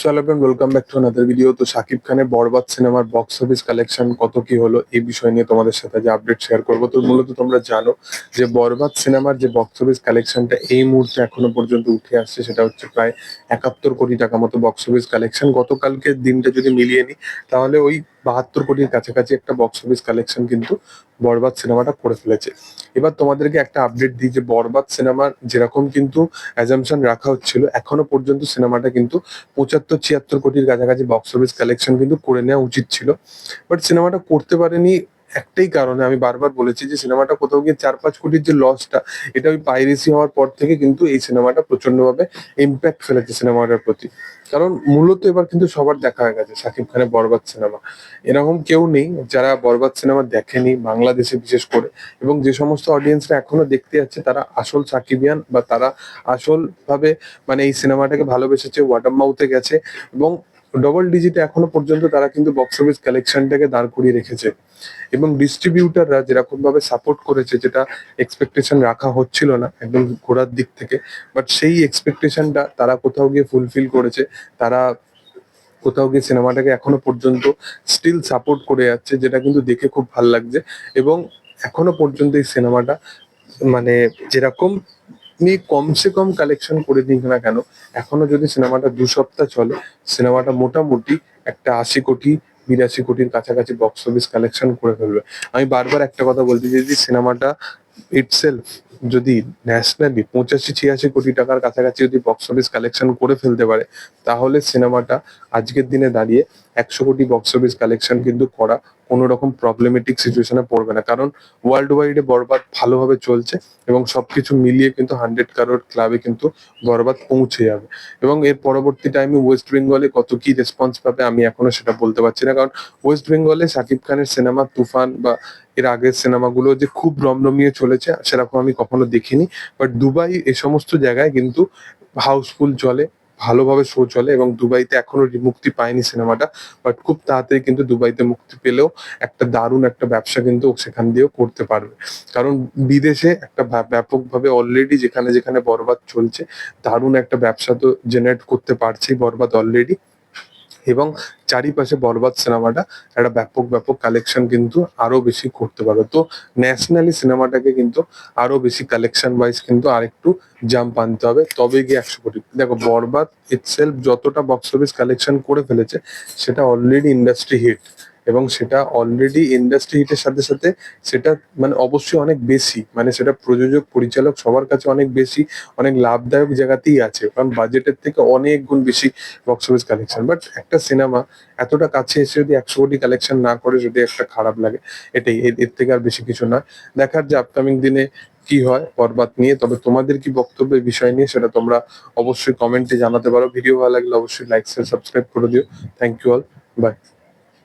সালাম welcome back to another video তো শাকিব খানের বরবাদ সিনেমার বক্স অফিস কালেকশন কত কি হলো এই বিষয় নিয়ে তোমাদের সাথে যে আপডেট শেয়ার করব। তো মূলত তোমরা জানো যে বরবাদ সিনেমার যে বক্স অফিস কালেকশনটা এই মুহূর্তে এখনও পর্যন্ত উঠে আসছে, সেটা হচ্ছে প্রায় একাত্তর কোটি টাকা মতো বক্স অফিস কালেকশন গতকালকে দিনটা যদি মিলিয়ে নিই, তাহলে ওই বাহাত্তর কোটির কাছাকাছি একটা বক্স অফিস কালেকশন কিন্তু বরবাদ সিনেমাটা করে ফেলেছে। এবার তোমাদেরকে একটা আপডেট দিই যে বরবাদ সিনেমার যেরকম কিন্তু অ্যাজামশন রাখা হচ্ছিল, এখনও পর্যন্ত সিনেমাটা কিন্তু পঁচাত্তর, ছিয়াত্তর কোটির কাছাকাছি বক্স অফিস কালেকশন কিন্তু করে নেওয়া উচিত ছিল। বাট সিনেমাটা করতে পারেনি একটাই কারণে আমি বারবার বলেছি যে সিনেমাটা কোথাও গিয়ে চার পাঁচ কোটির যে লসটা, এটা ওই পাইরেসি হওয়ার পর থেকে কিন্তু এই সিনেমাটা প্রচন্ডভাবে ইম্প্যাক্ট ফেলেছে সিনেমাটার প্রতি। কারণ মূলত এবার কিন্তু সবার দেখা হয়ে গেছে শাকিব খানের বরবাদ সিনেমা। এরকম কেউ নেই যারা বরবাদ সিনেমা দেখেনি বাংলাদেশে বিশেষ করে, এবং যে সমস্ত অডিয়েন্সরা এখনও দেখতে যাচ্ছে তারা আসল সাকিবিয়ান বা তারা আসল ভাবে মানে এই সিনেমাটাকে ভালোবেসেছে ওয়াটার মাউথে গেছে, এবং ডবল ডিজিটে এখনও পর্যন্ত তারা কিন্তু বক্স অফিস কালেকশনটাকে দাঁড় করিয়ে রেখেছে। এবং ডিস্ট্রিবিউটাররা যেরকম ভাবে সাপোর্ট করেছে, যেটা এক্সপেকটেশন রাখা হচ্ছিল না, একদম ঘোরার দিক থেকে বাট সেই এক্সপেকটেশনটা তারা কোথাও গিয়ে ফুলফিল করেছে। তারা কোথাও গিয়ে সিনেমাটাকে এখনও পর্যন্ত স্টিল সাপোর্ট করে যাচ্ছে, যেটা কিন্তু দেখে খুব ভালো লাগছে। এবং এখনও পর্যন্ত এই সিনেমাটা মানে যেরকম নিয়ে কমসে কম কালেকশন করে দিন না কেন? এখনও যদি সিনেমাটা দু সপ্তাহ চলে, সিনেমাটা মোটামুটি একটা আশি কোটি, বিরাশি কোটির কাছাকাছি বক্স অফিস কালেকশন করে ফেলবে। আমি বারবার একটা কথা বলছি যদি সিনেমাটা ইটসেলফ যদি ন্যাশনালি পঁচাশি, ছিয়াশি কোটি টাকার কাছাকাছি যদি বক্স অফিস কালেকশন করে ফেলতে পারে, তাহলে সিনেমাটা আজকের দিনে দাঁড়িয়ে একশো কোটি বক্স অফিস কালেকশন কিন্তু করা কোনো রকম প্রবলেমেটিক সিচুয়েশনে পড়বে না। কারণ ওয়ার্ল্ড ওয়াইডে বরবাদ ভালোভাবে চলছে এবং সবকিছু মিলিয়ে কিন্তু হান্ড্রেড কারোর ক্লাবে কিন্তু বরবাদ পৌঁছে যাবে। এবং এর পরবর্তী টাইমে ওয়েস্ট বেঙ্গলে কত কি রেসপন্স পাবে আমি এখনও সেটা বলতে পারছি না। কারণ ওয়েস্ট বেঙ্গলে শাকিব খানের সিনেমা তুফান বা এর আগের সিনেমাগুলো যে খুব রমরমিয়ে চলেছে, সেরকম আমি কখনো দেখিনি বাট দুবাই এ সমস্ত জায়গায় কিন্তু হাউসফুল চলে, ভালোভাবে শো চলে এবং দুবাইতে এখনও মুক্তি পায়নি সিনেমাটা বাট খুব তাড়াতাড়ি কিন্তু দুবাইতে মুক্তি পেলেও একটা দারুণ একটা ব্যবসা কিন্তু সেখান দিয়েও করতে পারবে। কারণ বিদেশে একটা ব্যা- ব্যাপকভাবে অলরেডি যেখানে যেখানে বরবাদ চলছে, দারুণ একটা ব্যবসা তো জেনারেট করতে পারছেই বরবাদ অলরেডি এবং চারিপাশে বরবাদ সিনেমাটা একটা ব্যাপক ব্যাপক কালেকশন কিন্তু আরও বেশি করতে পারবে। তো ন্যাশনালি সিনেমাটাকে কিন্তু আরও বেশি কালেকশন ওয়াইজ কিন্তু আরেকটু জাম্প আনতে হবে। তবে গিয়ে একশো কোটি। দেখো, বরবাদ ইটসেলফ যতটা বক্স অফিস কালেকশন করে ফেলেছে, সেটা অলরেডি ইন্ডাস্ট্রি হিট এবং সেটা অলরেডি ইন্ডাস্ট্রি হিটের সাথে সাথে সেটা মানে অবশ্যই অনেক বেশি। মানে সেটা প্রযোজক, পরিচালক সবার কাছে অনেক বেশি, অনেক লাভদায়ক জায়গাতেই আছে। কারণ বাজেটের থেকে অনেক গুণ বেশি বক্স অফিস কালেকশন বাট একটা সিনেমা এতটা কাছে এসে যদি একশো কোটি কালেকশন না করে যদি একটা খারাপ লাগে, এটাই। এর- থেকে আর বেশি কিছু না। দেখার যে আপকামিং দিনে কি হয় বরবাদ নিয়ে। তবে তোমাদের কি বক্তব্য এই বিষয় নিয়ে সেটা তোমরা অবশ্যই কমেন্টে জানাতে পারো। ভিডিও ভালো লাগলে অবশ্যই লাইক শেয়ার সাবস্ক্রাইব করে দিও। Thank you all by